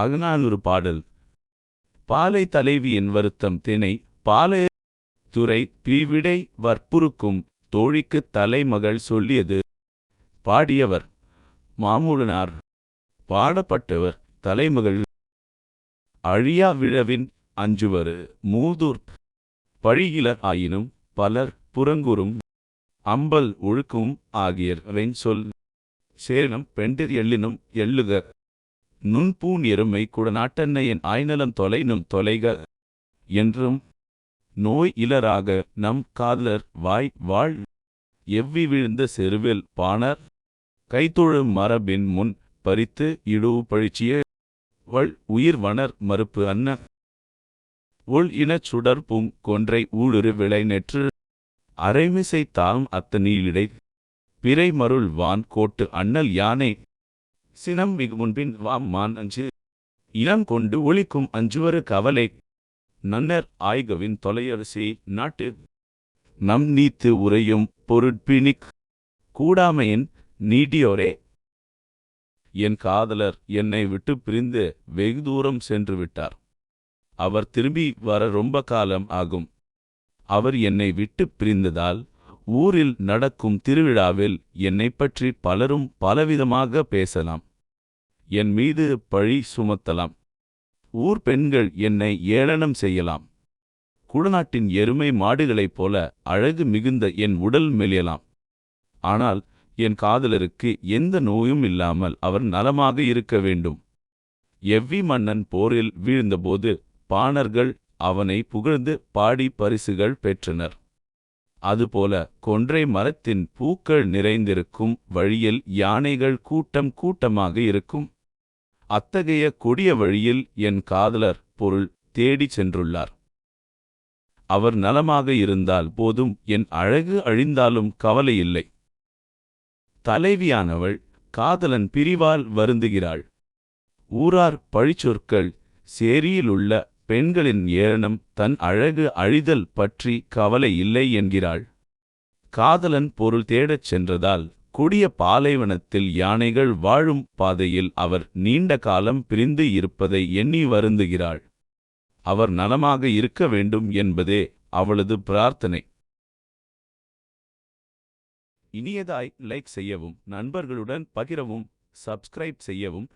அகநானூறு பாடல். பாலை தலைவியின் வருத்தம் தினை பாலை துறை பிரிவிடை வற்புறுக்கும் தோழிக்குத் தலைமகள் சொல்லியது. பாடியவர் மாமூலனார். பாடப்பட்டவர் தலைமகள். அழியா விழவின் அஞ்சுவரு மூதூர். பழியிலர் ஆயினும் பலர் புறங்குறும். அம்பல் ஒழுக்கும் ஆகிய சொல். சேரணம் பெண்டிர் எள்ளினும் எள்ளுக. நுண்பூன் எருமை குடநாட்டன்னையின் ஆய்நலம் தொலைனும் தொலைக என்றும் நோய் இலராக நம் காதலர் வாய் வாழ் எவ்வி விழுந்த செருவில் பாணர் கைத்தொழும் மரபின் முன் பறித்து இழுவு பழிச்சிய வள் உயிர் வனர் மறுப்பு அன்ன உள் இனச் சுடர்பும் கொன்றை ஊழுரு விளை நெற்று அரைமிசை தாம் அத்தனீழிடை பிறை மருள் வான் கோட்டு அண்ணல் யானை சினம் மிகு முன்பின் வாம் மான் அஞ்சு. இனம் கொண்டு ஒழிக்கும் அஞ்சுவரு கவலை. நன்னர் ஆய்கவின் தொலையரசி நாட்டு. நம் நீத்து உரையும் பொருட்பிணிக். கூடாமையின் நீடியோரே. என் காதலர் என்னை விட்டு பிரிந்து வெகு தூரம் சென்று விட்டார். அவர் திரும்பி வர ரொம்ப காலம் ஆகும். அவர் என்னை விட்டு பிரிந்ததால் ஊரில் நடக்கும் திருவிழாவில் என்னைப் பற்றி பலரும் பலவிதமாக பேசலாம். என் மீது பழி சுமத்தலாம். ஊர் பெண்கள் என்னை ஏளனம் செய்யலாம். குடநாட்டின் எருமை மாடுகளைப் போல அழகு மிகுந்த என் உடல் மெலியலாம். ஆனால் என் காதலருக்கு எந்த நோயும் இல்லாமல் அவர் நலமாக இருக்க வேண்டும். எவ்வி மன்னன் போரில் வீழ்ந்தபோது பாணர்கள் அவனை புகழ்ந்து பாடி பரிசுகள் பெற்றனர். அதுபோல கொன்றை மரத்தின் பூக்கள் நிறைந்திருக்கும் வழியில் யானைகள் கூட்டம் கூட்டமாக இருக்கும். அத்தகைய கொடிய வழியில் என் காதலர் பொருள் தேடிச் சென்றுள்ளார். அவர் நலமாக இருந்தால் போதும் என் அழகு அழிந்தாலும் கவலையில்லை தலைவியானவள் காதலன் பிரிவால் வருந்துகிறாள். ஊரார் பழிச்சொற்கள் சேரியிலுள்ள பெண்களின் ஏளனம் தன் அழகு அழிதல் பற்றி கவலை இல்லை என்கிறாள். காதலன் பொருள் தேடச் சென்றதால் கொடிய பாலைவனத்தில் யானைகள் வாழும் பாதையில் அவர் நீண்ட காலம் பிரிந்து இருப்பதை எண்ணி வருந்துகிறாள். அவர் நலமாக இருக்க வேண்டும் என்பதே அவளது பிரார்த்தனை. இனியதாய் லைக் செய்யவும் நண்பர்களுடன் பகிரவும் சப்ஸ்கிரைப் செய்யவும்